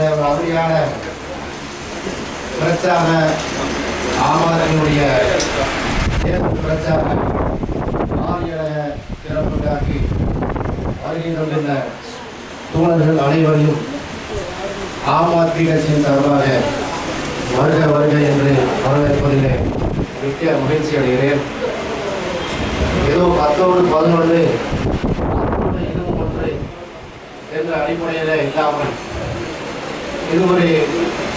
இந்த ஒரு அருமையான பிரச்சார ஆமாரங்களுடைய தேர்தல் பிரச்சார ஆரியர திறப்புக்காகி வருகை தந்துள்ள தோழர்கள் அனைவரையும் ஆம் ஆத்மி கட்சியின் சார்பாக வருக வருக என்று வரவேற்பதிலே மிக்க மகிழ்ச்சி அடைகிறேன். ஏதோ பத்தோடு பதினொன்று இன்னும் ஒன்று என்ற அடிப்படையில் இல்லாமல் இது ஒரு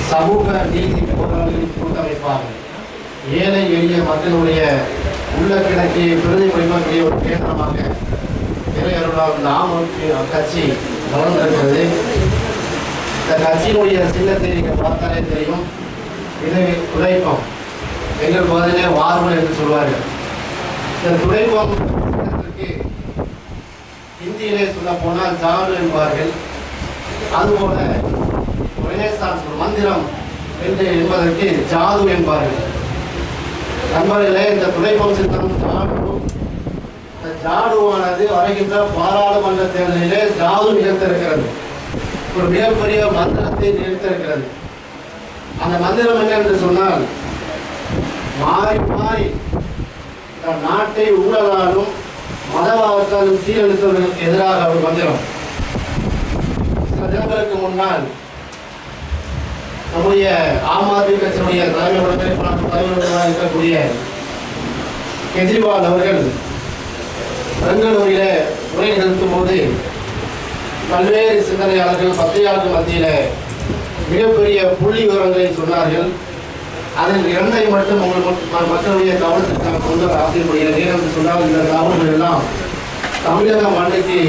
சமூக நீதி போராளிகளின் கூட்டமைப்பாகும். ஏழை எளிய மக்களுடைய உள்ள கிடக்கிய பிரதிபலிக்கக்கூடிய ஒரு கேந்திரமாக இறையருளால் நாம கட்சி வளர்ந்திருக்கிறது. இந்த கட்சியினுடைய சின்னத்தை நீங்கள் பார்த்தாலே தெரியும். இது துடைப்பம். எங்கள் பகுதியிலே வார்மல் என்று சொல்வார்கள். இந்த துடைப்பம் சின்னத்திற்கு ஹிந்தியிலே சொல்ல போனால் ஜாடு என்பார்கள். அதுபோல ரெனேசான்ஸ் ஒரு மந்திரம் என்று என்பதற்கு ஜாது என்பார்கள். நண்பர்களே இந்த துணைப்பம் சித்தம் ஜாடு இந்த ஜாடுவானது வருகின்ற பாராளுமன்ற தேர்தலிலே ஜாது நிகழ்த்திருக்கிறது. ஒரு மிகப்பெரிய மந்திரத்தை நிகழ்த்திருக்கிறது. அந்த மந்திரம் என்ன என்று சொன்னால் மாறி மாறி இந்த நாட்டை ஊழலாலும் மதவாதத்தாலும் சீரழித்தவர்களுக்கு எதிராக ஒரு மந்திரம். சில தினங்களுக்கு முன்னால் நம்முடைய ஆம் ஆத்மி கட்சியினுடைய தலைமை ஒருங்கிணைப்பாளர் தலைவர்களாக இருக்கக்கூடிய கெஜ்ரிவால் அவர்கள் பெங்களூரில் உரை நிகழ்த்தும் போது பல்வேறு சிந்தனையாளர்கள் பத்திரிகையாளர்கள் மத்தியில் மிகப்பெரிய புள்ளி விவரங்களை சொன்னார்கள். அதில் இரண்டை மட்டும் உங்கள் மக்களுடைய கவனத்துக்கு நான் கொண்டு வர ஆசைப்படுகிறேன். என்று சொன்னால் இந்த தகவல்கள் எல்லாம் தமிழக மண்ணுக்கு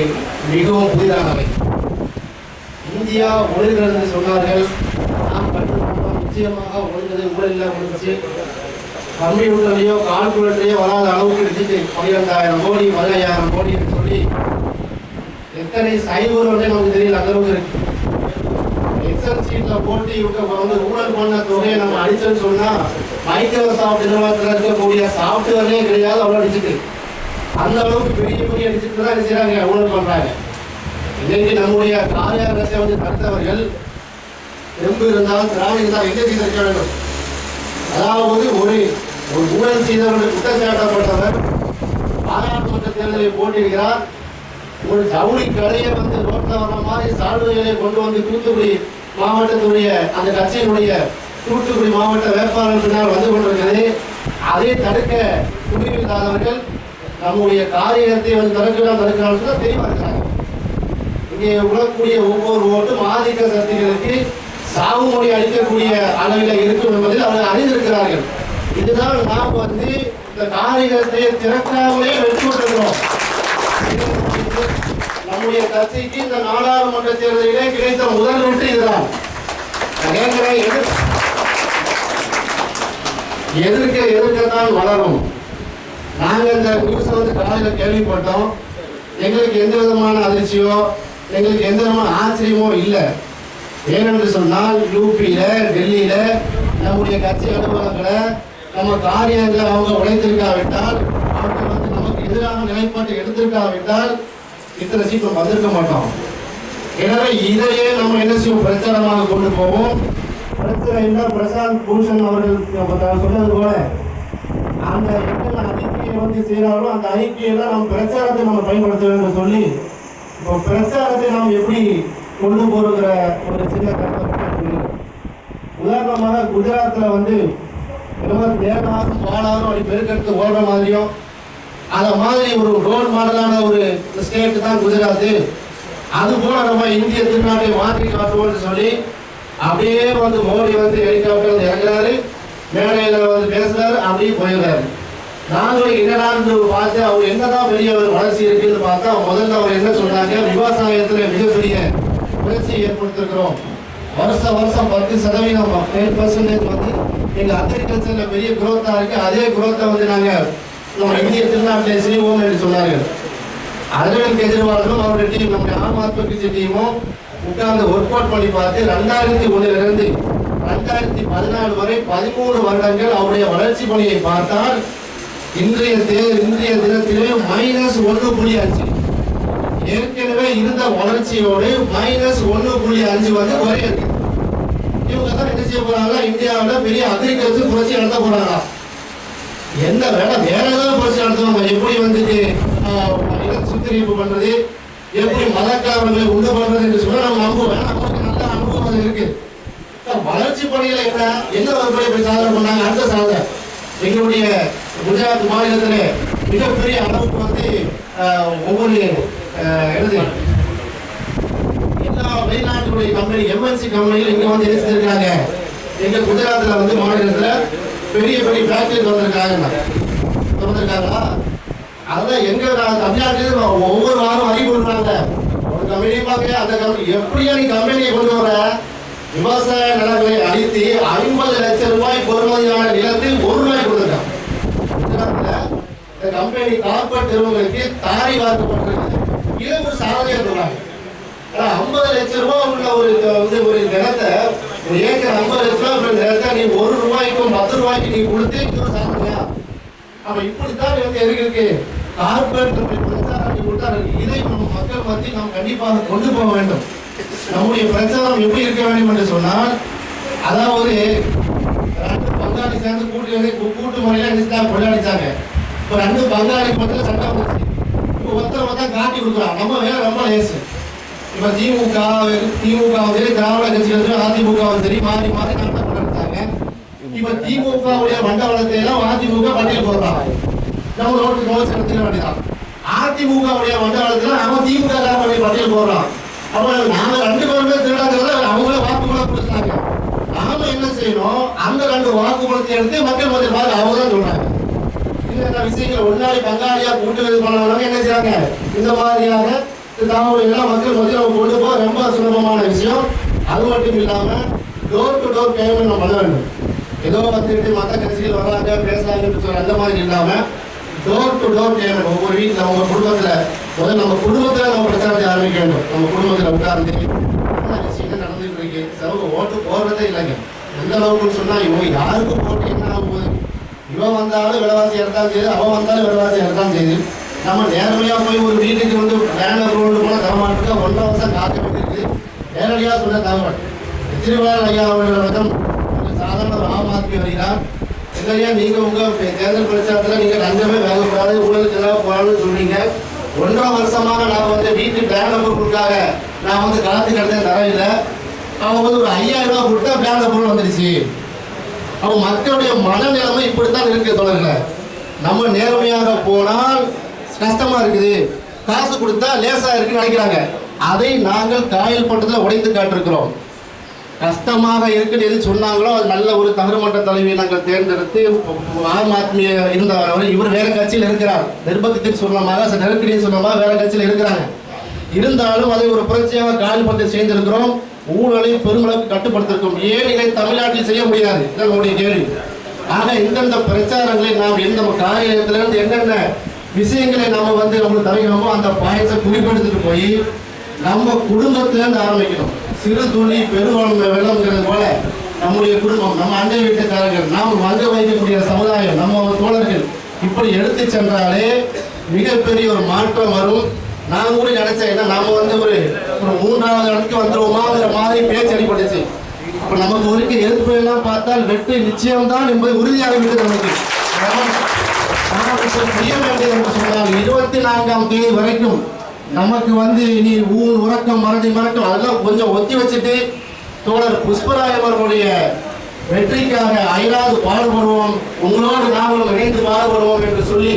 மிகவும் புதிதானவை. இந்தியா ஒழுகிறது என்று சொன்னார்கள். நிச்சயமாக ஒழுங்கது ஊழலில் முடிச்சு உள்ளதையோ கால்குலேட்டரையோ வராத அளவுக்கு டிஜிட்டல் பன்னிரெண்டாயிரம் கோடி பதினையாயிரம் கோடி என்று சொல்லி எத்தனை சைபர் வந்து நமக்கு தெரியல அந்த அளவுக்கு இருக்கு. எக்ஸல் சீட்டில் போட்டு இவங்க வந்து ஊழல் பண்ண தொகையை நம்ம அடிச்சோன்னு சொன்னால் மைக்ரோசாஃப்ட் நிறுவனத்தில் இருக்கக்கூடிய சாஃப்ட்வேர்லேயே கிடையாது அவ்வளோ அடிச்சுட்டு. அந்த அளவுக்கு பெரிய பெரிய அடிச்சுட்டு தான் என்ன செய்றாங்க? ஊழல் பண்ணுறாங்க இன்னைக்கு நம்முடைய காரியாலயத்தை வந்து தடுத்தவர்கள் எம்பு இருந்தாலும் திராவிட இருந்தால் என்ன செய்திருக்க வேண்டும்? அதாவது ஒரு ஒரு ஊழல் செய்தவர்கள் குற்றச்சாட்டப்பட்டவர் பாராளுமன்ற தேர்தலில் போட்டிருக்கிறார் ஒரு ஜவுளி கடையை வந்து ரோட்டில் வர்ற மாதிரி சால்வைகளை கொண்டு வந்து தூத்துக்குடி மாவட்டத்துடைய அந்த கட்சியினுடைய தூத்துக்குடி மாவட்ட வேட்பாளர் பின்னால் வந்து கொண்டிருக்கிறது. அதை தடுக்க துணிவில்லாதவர்கள் நம்முடைய காரியத்தை வந்து தடுக்கலாம் தடுக்கலாம் சொல்ல தெளிவாக இருக்கிறாங்க இங்கே உழக்கூடிய ஒவ்வொரு ஓட்டும் ஆதிக்க சக்திகளுக்கு சாவு மொழி அளிக்கக்கூடிய அளவில் இருக்கும் என்பதில் அவர்கள் அறிந்திருக்கிறார்கள். இதுதான் நாம் வந்து இந்த நாகரிகத்தை திறக்காமலே வெற்றி நம்முடைய கட்சிக்கு இந்த நாடாளுமன்ற தேர்தலிலே கிடைத்த முதல் வெற்றி இதுதான். எதிர்- எதிர்க்க எதிர்க்கத்தான் வளரும். நாங்கள் இந்த நியூஸ் வந்து காலையில் கேள்விப்பட்டோம். எங்களுக்கு எந்த விதமான அதிர்ச்சியோ எங்களுக்கு எந்த விதமான ஆச்சரியமோ இல்லை. ஏனென்று சொன்னால் யூபியில டெல்லியில நம்முடைய கட்சி அலுவலகங்களை நம்ம காரியங்களை அவங்க உழைத்திருக்காவிட்டால் அவங்க வந்து நமக்கு எதிரான நிலைப்பாட்டை எடுத்திருக்காவிட்டால் இத்தனை சீக்கிரம் வந்திருக்க மாட்டோம். எனவே இதையே நம்ம என்ன செய்வோம்? பிரச்சாரமாக கொண்டு போவோம். பிரச்சனை என்ன? பிரசாந்த் பூஷன் அவர்கள் சொன்னது போல அந்த எத்தனை அறிக்கையை வந்து செய்கிறாரோ அந்த அறிக்கையில நம்ம பிரச்சாரத்தை நம்ம பயன்படுத்த வேண்டும் சொல்லி இப்போ பிரச்சாரத்தை நாம் எப்படி கொண்டு போகிற ஒரு சின்ன கருத்தை மட்டும் உதாரணமாக குஜராத்தில் வந்து ரொம்ப நேரமாக பாலாரும் அப்படி பெருக்கெடுத்து ஓடுற மாதிரியும் அதை மாதிரி ஒரு ரோல் மாடலான ஒரு ஸ்டேட் தான் குஜராத் அது போல நம்ம இந்திய திருநாட்டை மாற்றி காட்டுவோம்னு சொல்லி அப்படியே வந்து மோடி வந்து ஹெலிகாப்டர் இறங்குறாரு. மேடையில் வந்து பேசுறாரு அப்படியே போயிடுறாரு. நாங்கள் என்னடான்னு பார்த்து அவர் என்னதான் பெரிய ஒரு வளர்ச்சி இருக்குன்னு பார்த்தா முதல்ல அவர் என்ன சொன்னாங்க? விவசாயத்தில் மிகப்பெரிய வளர்ச்சி ஏற்படுத்திருக்கிறோம் வருஷம் வருஷம் பத்து சதவீதம் டென் பர்சன்டேஜ் வந்து எங்கள் அக்ரிகல்ச்சரில் பெரிய குரோத்தாக இருக்குது அதே குரோத்தை வந்து நாங்கள் நம்ம இந்திய திருநாட்டிலே செய்வோம் என்று சொன்னார்கள். அரவிந்த் கெஜ்ரிவாலும் அவருடைய டீம் நம்முடைய ஆம் ஆத்மி கட்சி டீமும் உட்கார்ந்து ஒர்க் அவுட் பண்ணி பார்த்து ரெண்டாயிரத்தி ஒன்றிலிருந்து ரெண்டாயிரத்தி பதினாலு வரை பதிமூணு வருடங்கள் அவருடைய வளர்ச்சி பணியை பார்த்தால் இன்றைய தே இன்றைய தினத்திலே மைனஸ் ஒன்று புள்ளி அஞ்சு. ஏற்கனவே இருந்த வளர்ச்சியோடு மைனஸ் ஒன்று புள்ளி அஞ்சு வந்து குறையுது. இவங்க தான் என்ன செய்ய போறாங்களா இந்தியாவில் பெரிய அக்ரிகல்ச்சர் புரட்சி நடத்த போறாங்களா என்ன வேலை வேற ஏதாவது புரட்சி நடத்தணும். எப்படி வந்துட்டு சுத்திகரிப்பு பண்றது எப்படி மதக்காரர்களை உண்டு பண்றது என்று சொல்ல நம்ம நம்புவோம் நமக்கு நல்ல அனுபவம் அது இருக்கு. வளர்ச்சி பணிகளை என்ன என்ன வகுப்பை இப்படி சாதனை பண்ணாங்க? அடுத்த சாதனை. எங்களுடைய குஜராத் மாநிலத்தில் மிகப்பெரிய அளவுக்கு வந்து ஒவ்வொரு எழுதி என்னது? எல்லா வெளிநாட்டுடைய கம்பெனி எம்என்சி கம்பெனிகள் இங்க வந்து என்ன செஞ்சிருக்காங்க எங்க குஜராத்தில் வந்து மாநிலத்தில் பெரிய பெரிய ஃபேக்டரி திறந்திருக்காங்க. திறந்திருக்காங்களா? அதுதான் எங்க நான் ஒவ்வொரு வாரம் அறிவு பண்ணுறாங்க ஒரு கம்பெனியை பார்க்க அந்த கம்பெனி எப்படியா நீ கம்பெனியை கொண்டு வர? விவசாய நிலங்களை அழித்து ஐம்பது லட்சம் ரூபாய் பொறுமதியான நிலத்தில் ஒரு ரூபாய் கொடுத்துருக்காங்க. இந்த கம்பெனி கார்பரேட் நிறுவனங்களுக்கு தாரி வார்க்கப்பட்டிருக்கு இது ஒரு சாதனையா சொல்றாங்க? ஆனா, 50 லட்சம் ரூபாய் உள்ள ஒரு வந்து ஒரு நிலத்தை ஒரு ஏக்கர் 50 லட்சம் ரூபாய் உள்ள நிலத்தை நீ ஒரு ரூபாய்க்கும் பத்து ரூபாய்க்கு நீ கொடுத்து இது ஒரு சாதனையா? அப்ப இப்படித்தான் வந்து எதுக்கு கார்பரேட் பிரச்சாரம் கொடுத்தாரு இதை நம்ம மக்கள் பற்றி நாம் கண்டிப்பாக கொண்டு போக வேண்டும். நம்முடைய பிரச்சாரம் எப்படி இருக்க வேண்டும் என்று சொன்னால் அதாவது ரெண்டு பங்காளி சேர்ந்து கூட்டு கூட்டு முறையில் நினைச்சா கொண்டாடிச்சாங்க இப்போ ரெண்டு பங்காளி பக்கத்தில் சட்டம் வந்துச்சு ஒருத்தர் ஒருத்தர் காட்டி கொடுக்குறாங்க. நம்ம வேலை ரொம்ப லேசு. இப்ப திமுக திமுக சரி திராவிட கட்சிகள் சரி அதிமுக சரி மாறி மாறி நாட்டம் கொண்டாடுறாங்க இப்ப திமுக உடைய மண்டபத்தை எல்லாம் அதிமுக பட்டியல் போடுறாங்க. நம்ம நோட்டு நோட்ஸ் எடுத்துக்க வேண்டியதான் அதிமுக உடைய அவன் திமுக காரணம் பட்டியல் போடுறோம் அப்போ நாங்க ரெண்டு பேருமே திருடாங்கிறத அவங்களே வாக்குமூல கொடுத்தாங்க நாம என்ன செய்யணும்? அந்த ரெண்டு வாக்குமூலத்தை எடுத்து மக்கள் மத்திய பார்த்து அவங்க தான் சொல்றாங்க. இந்த விஷயங்கள் ஒன்னாடி பங்காளியா கூட்டு இது பண்ணவங்க என்ன செய்யறாங்க இந்த மாதிரியான தகவல் எல்லாம் மக்கள் மத்தியில் நம்ம கொண்டு போக ரொம்ப சுலபமான விஷயம். அது மட்டும் இல்லாமல் டோர் டு டோர் பேமெண்ட் நம்ம பண்ண வேண்டும். ஏதோ வந்துட்டு மற்ற கட்சிகள் வர்றாங்க பேசுறாங்கன்னு சொல்ற அந்த மாதிரி இல்லாமல் டோர் டு டோர் பேமெண்ட் ஒவ்வொரு வீட்டில் உங்க குடும்பத்துல. முதல்ல நம்ம குடும்பத்தில் நம்ம பிரச்சாரத்தை ஆரம்பிக்க வேண்டும். நம்ம குடும்பத்தில் உட்கார்ந்து என்ன விஷயங்கள் நடந்துட்டு இருக்கு? சமூக ஓட்டு போடுறதே இல்லைங்க. எந்த அளவுக்குன்னு சொன்னா இவங்க யாருக்கு போட்டு என்ன ஆக இவன் வந்தாலும் விலைவாசி இறத்தான் செய்யுது அவன் வந்தாலும் விலைவாசி இறத்தான் செய்யுது. நம்ம நேரடியாக போய் ஒரு வீட்டுக்கு வந்து பேனர் ரோடு போல தரமாட்டுக்கு ஒன்றரை வருஷம் காத்து இருக்குது நேரடியாக சொன்ன தகவல். திருவாரூர் ஐயா அவர்களிடம் சாதாரண ஒரு ஆம் ஆத்மி வருகிறார் இல்லையா நீங்கள் உங்கள் தேர்தல் பிரச்சாரத்தில் நீங்கள் லஞ்சமே வாங்கக்கூடாது ஊழலுக்கு எல்லாம் போகணும்னு சொன்னீங்க ஒன்றரை வருஷமாக நான் வந்து வீட்டு பேனர் பொருளுக்காக நான் வந்து காத்து கிடந்தேன் தரவில்லை. அவன் வந்து ஒரு ஐயாயிரம் ரூபா கொடுத்தா பேனர் பொருள் வந்துடுச்சு அப்போ மக்களுடைய மனநிலைமை இப்படித்தான் இருக்கு தொடர்களே நம்ம நேர்மையாக போனால் கஷ்டமா இருக்குது. காசு கொடுத்தா லேசா இருக்குன்னு நினைக்கிறாங்க. அதை நாங்கள் காயல் பட்டத்தில் உடைந்து காட்டிருக்கிறோம். கஷ்டமாக இருக்குன்னு எது சொன்னாங்களோ அது நல்ல ஒரு தகரமட்ட தலைவியை நாங்கள் தேர்ந்தெடுத்து ஆம் ஆத்மிய இருந்தவர் இவர் வேற கட்சியில் இருக்கிறார். நிர்பந்தத்தின் சொன்னமாக சில நெருக்கடியின் சொன்னமாக வேற கட்சியில் இருக்கிறாங்க. இருந்தாலும் அதை ஒரு புரட்சியாக காயல் பட்டத்தை செய்திருக்கிறோம் ஊழலை பெருமளவுக்கு கட்டுப்படுத்திருக்கும். ஏன் இதை தமிழ்நாட்டில் செய்ய முடியாது? இதுதான் நம்முடைய கேள்வி. ஆக இந்தந்த பிரச்சாரங்களை நாம் எந்த காரியத்திலிருந்து என்னென்ன விஷயங்களை நம்ம வந்து நம்மளுக்கு தலைக்கிறோமோ அந்த பாயசை குறிப்பெடுத்துட்டு போய் நம்ம குடும்பத்திலேருந்து ஆரம்பிக்கணும். சிறு துணி பெருவளம் வெள்ளம்ங்கிறது போல நம்முடைய குடும்பம் நம்ம அண்டை வீட்டுக்காரர்கள் நாம் வங்க வைக்கக்கூடிய சமுதாயம் நம்ம தோழர்கள் இப்படி எடுத்து சென்றாலே மிகப்பெரிய ஒரு மாற்றம் வரும். நான் கூட நினைச்சேன் ஏன்னா நாம வந்து ஒரு ஒரு மூன்றாவது இடத்துக்கு வந்துருவோமாங்கிற மாதிரி பேச்சு அடிபட்டுச்சு. அப்ப நமக்கு வரைக்கும் எதிர்ப்பு எல்லாம் பார்த்தால் வெற்றி நிச்சயம்தான் என்பது உறுதியாகிவிட்டது நமக்கு செய்ய வேண்டியது என்று சொன்னால் இருபத்தி நான்காம் தேதி வரைக்கும் நமக்கு வந்து இனி ஊர் உறக்கம் மறதி மறக்கம் அதெல்லாம் கொஞ்சம் ஒத்தி வச்சுட்டு தோழர் புஷ்பராய் அவர்களுடைய வெற்றிக்காக அயராது பாடுபடுவோம். உங்களோடு நாங்களும் இணைந்து பாடுபடுவோம் என்று சொல்லி